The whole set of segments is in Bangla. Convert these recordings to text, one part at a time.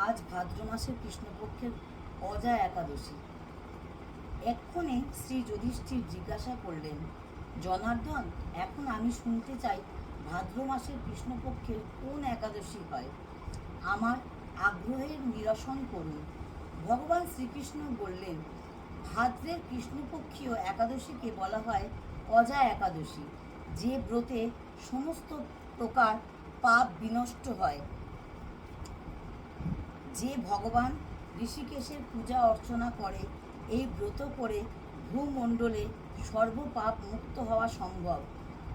আজ ভাদ্র মাসের কৃষ্ণপক্ষের অজা একাদশী। এক্ষণে শ্রী যুধিষ্ঠির জিজ্ঞাসা করলেন, জনার্দন, এখন আমি শুনতে চাই ভাদ্র মাসের কৃষ্ণপক্ষের কোন একাদশী হয়? আমার আগ্রহের নিরসন করুন। ভগবান শ্রীকৃষ্ণ বললেন, ভাদ্রের কৃষ্ণপক্ষীয় একাদশীকে বলা হয় অজা একাদশী। যে ব্রতে সমস্ত প্রকার পাপ বিনষ্ট হয় যে ভগবান ঋষিকেশের পূজা অর্চনা করে, এই ব্রত করে ভূমণ্ডলে সর্বপাপ মুক্ত হওয়া সম্ভব।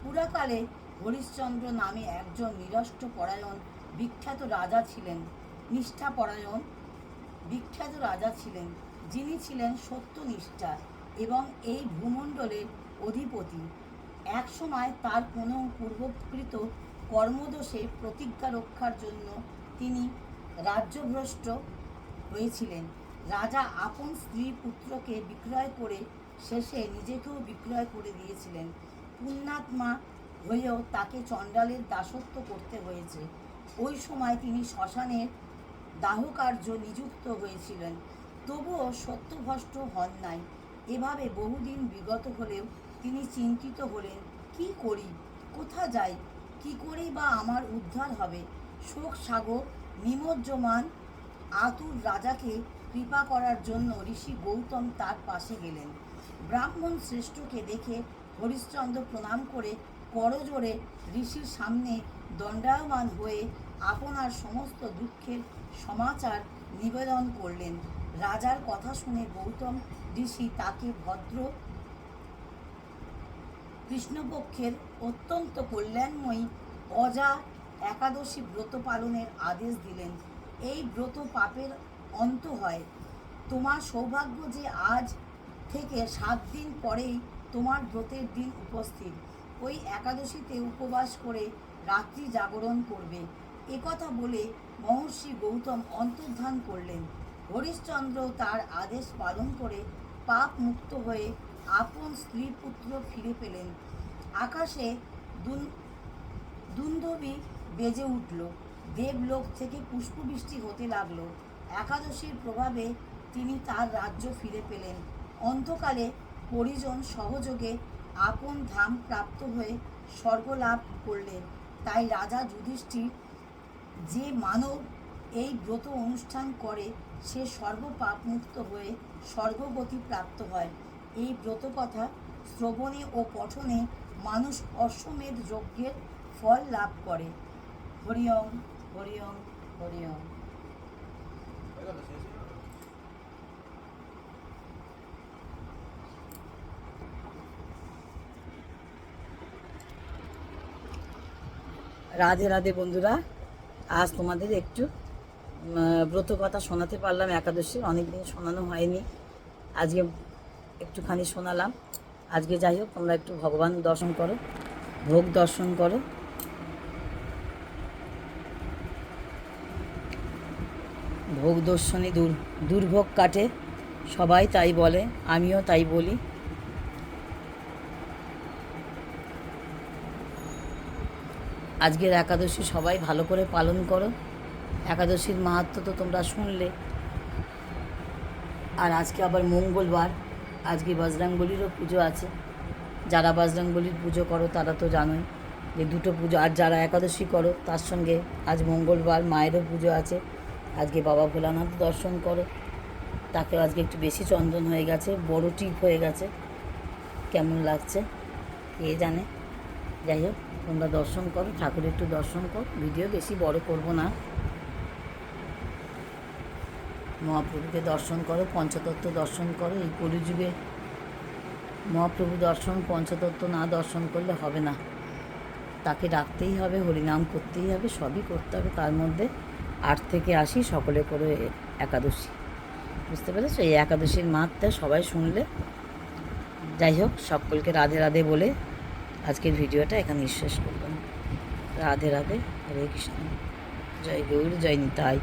পুরাকালে হরিশ্চন্দ্র নামে একজন নিরষ্ট পরায়ণ বিখ্যাত রাজা ছিলেন, নিষ্ঠাপরায়ণ বিখ্যাত রাজা ছিলেন, যিনি ছিলেন সত্যনিষ্ঠা এবং এই ভূমণ্ডলের অধিপতি। একসময় তার কোনো পূর্বকৃত কর্মদোষে প্রতিজ্ঞা রক্ষার জন্য তিনি রাজ্যভ্রষ্ট হয়েছিলেন। রাজা আপন স্ত্রী পুত্রকে বিক্রয় করে শেষে নিজেকেও বিক্রয় করে দিয়েছিলেন। পুণ্যাত্মা হয়েও তাকে চণ্ডালের দাসত্ব করতে হয়েছে। ওই সময় তিনি শ্মশানের দাহকার্য নিযুক্ত হয়েছিলেন। তবুও সত্যভ্রষ্ট হন নাই। এভাবে বহুদিন বিগত হলেও তিনি চিন্তিত হলেন, কি করি? কোথা যাই? কি করেই বা আমার উদ্ধার হবে? শোক সাগর নিমজ্জমান আতুর রাজাকে কৃপা করার জন্য ঋষি গৌতম তার পাশে গেলেন। ব্রাহ্মণ শ্রেষ্ঠকে দেখে হরিশ্চন্দ্র প্রণাম করে করজোড়ে ঋষির সামনে দণ্ডায়মান হয়ে আপনার সমস্ত দুঃখের সমাচার নিবেদন করলেন। রাজার কথা শুনে গৌতম ঋষি তাকে ভদ্র কৃষ্ণপক্ষের অত্যন্ত কল্যাণময়ী, অজা একাদশী ব্রত পালনের আদেশ দিলেন। এই ব্রত পাপের অন্ত হয়। তোমার সৌভাগ্য যে আজ থেকে সাত দিন পরেই তোমার ব্রতের দিন উপস্থিত। ওই একাদশীতে উপবাস করে রাত্রি জাগরণ করবে। একথা বলে মহর্ষি গৌতম অন্তর্ধান করলেন। হরিশ্চন্দ্র তার আদেশ পালন করে পাপ মুক্ত হয়ে আপন স্ত্রী পুত্র ফিরে পেলেন। আকাশে দুন দুন্দবি বেজে উঠল। দেবলোক থেকে পুষ্পবৃষ্টি হতে লাগল। একাদশীর প্রভাবে তিনি তার রাজ্য ফিরে পেলেন। অন্তকালে পরিজন সহযোগে আপন ধাম প্রাপ্ত হয়ে স্বর্গ লাভ করলেন। তাই রাজা যুধিষ্ঠির যে মানব এই ব্রত অনুষ্ঠান করে, সে সর্বপাপ মুক্ত হয়ে স্বর্গগতি প্রাপ্ত হয়। এই ব্রত কথা শ্রবণে ও পঠনে মানুষ অশ্বমেধ যজ্ঞের ফল লাভ করে। হরিওম হরিওম হরিওম রাধে রাধে বন্ধুরা, আজ তোমাদের একটু ব্রত কথা শোনাতে পারলাম একাদশীর অনেকদিন শোনানো হয়নি। আজকে একটুখানি শোনালাম। আজকে যাই হোক, তোমরা একটু ভগবান দর্শন করো, ভোগ দর্শন করো। ভোগ দর্শনে দুর দুর্ভোগ কাটে। সবাই তাই বলে, আমিও তাই বলি। আজকের একাদশী সবাই ভালো করে পালন করো। একাদশীর মাহাত্ম তো তোমরা শুনলে। আর আজকে আবার মঙ্গলবার। আজকে বজরাঙ্গলিরও পুজো আছে। যারা বজরাঙ্গলির পুজো করো, তারা তো জানোই যে দুটো পুজো আর যারা একাদশী করো, তার সঙ্গে আজ মঙ্গলবার মায়েরও পুজো আছে। আজকে বাবা ভোলানাথ দর্শন করো। তাকে আজকে একটু বেশি চন্দন হয়ে গেছে, বড় টিপ হয়ে গেছে। কেমন লাগছে? কে জানে? যাই হোক, তোমরা দর্শন করো, ঠাকুর একটু দর্শন করো। ভিডিও বেশি বড় করব না। মহাপ্রভুকে দর্শন করো, পঞ্চতত্ত্ব দর্শন করো। এই কলিযুগে মহাপ্রভু দর্শন, পঞ্চতত্ত্ব না দর্শন করলে হবে না। তাকে ডাকতেই হবে, হরিনাম করতেই হবে, সবই করতে হবে। তার মধ্যে আট থেকে আসি সকলে করে একাদশী। বুঝতে পেরেছ? এই একাদশীর মাত্রা সবাই শুনলে। যাই হোক, সকলকে রাধে রাধে বলে আজকের ভিডিওটা এখানে শেষ করলাম। রাধে রাধে, হরে কৃষ্ণ। জয় গৌর, জয় নিতাই।